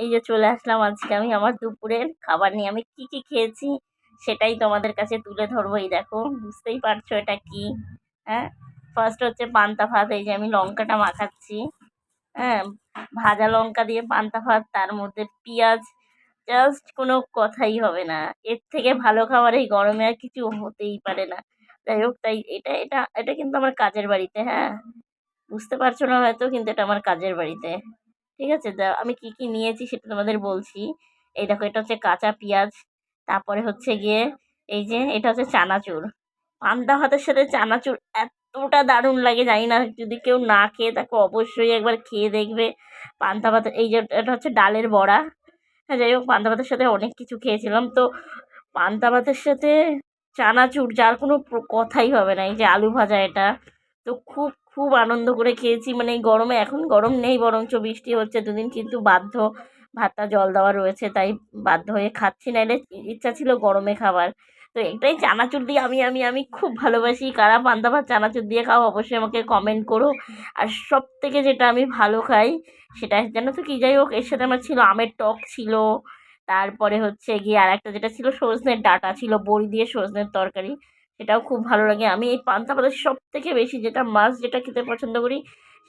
এই যে চলে আসলাম আজকে আমি আমার দুপুরের খাবার নিয়ে। আমি কি কি খেয়েছি সেটাই তোমাদের কাছে তুলে ধরবো। এই দেখো, বুঝতেই পারছ এটা কি? হ্যাঁ? ফার্স্ট হচ্ছে পান্তা ভাত, এই যে আমি লঙ্কাটা মাখাচ্ছি। হ্যাঁ? ভাজা লঙ্কা দিয়ে পান্তা ভাত, তার মধ্যে পেঁয়াজ জাস্ট কোনো কথাই হবে না। এর থেকে ভালো খাবার এই গরমে আর কিছু হতেই পারে না। যাই হোক, তাই এটা এটা এটা কিন্তু আমার কাজের বাড়িতে হ্যাঁ? বুঝতে পারছ না হয়তো, কিন্তু এটা আমার কাজের বাড়িতে। ঠিক আছে? আমি কী কী নিয়েছি সেটা তোমাদের বলছি। এই দেখো, এটা হচ্ছে কাঁচা পেঁয়াজ, তারপরে হচ্ছে গিয়ে এই যে এটা হচ্ছে চানাচুর। পান্তা ভাতের সাথে চানাচুর এতটা দারুণ লাগে, জানি না, যদি কেউ না খেয়ে থাকো অবশ্যই একবার খেয়ে দেখবে। পান্তা ভাত, এই যে এটা হচ্ছে ডালের বড়া। হ্যাঁ যাই হোক পান্তা ভাতের সাথে অনেক কিছু খেয়েছিলাম। তো পান্তা ভাতের সাথে চানাচুর যার কোনো কথাই হবে না। এই যে আলু ভাজা এটা। তো খুব খুব আনন্দ করে খেয়েছি। মানে এই গরমে এখন গরম নেই বরঞ্চ বৃষ্টি হচ্ছে, দুদিন কিন্তু বাধ্য ভাতটা জল দেওয়া রয়েছে, তাই বাধ্য হয়ে খাচ্ছি। নাহলে ইচ্ছা ছিল গরমে খাবার। তো এটাই চানাচুর দিয়ে আমি আমি আমি খুব ভালোবাসি। কারা পান্তা ভাত, চানাচুর দিয়ে খাও অবশ্যই আমাকে কমেন্ট করো। আর সব থেকে যেটা আমি ভালো খাই সেটা জানো তো কী যাই হোক, এর সাথে আমার ছিল আমের টক ছিল। তারপরে হচ্ছে গিয়ে আর একটা যেটা ছিল সজনের ডাঁটা ছিল, বড়ি দিয়ে সজনের তরকারি। সেটাও খুব ভালো লাগে। আমি এই পান্তা ভাতের সব থেকে বেশি যেটা মাছ যেটা খেতে পছন্দ করি,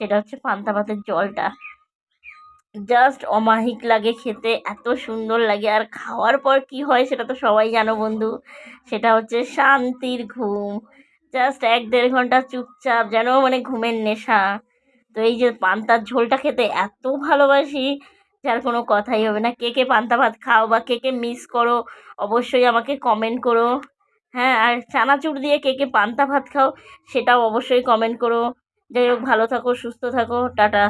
সেটা হচ্ছে পান্তা ভাতের জলটা। জাস্ট অমাহিক লাগে খেতে, এত সুন্দর লাগে। আর খাওয়ার পর কি হয় সেটা তো সবাই জানো বন্ধু। সেটা হচ্ছে শান্তির ঘুম। জাস্ট এক দেড় ঘণ্টা চুপচাপ যেন মানে ঘুমের নেশা। তো এই যে পান্তার ঝোলটা খেতে এত ভালোবাসি, যার কোনো কথাই হবে না। কে কে পান্তা ভাত খাও বা কে কে মিস করো, অবশ্যই আমাকে কমেন্ট করো। হ্যাঁ আর চানাচুর দিয়ে কে কে পান্তা ভাত খাও, সেটাও অবশ্যই কমেন্ট করো। যাই হোক, ভালো থাকো, সুস্থ থাকো, টাটা।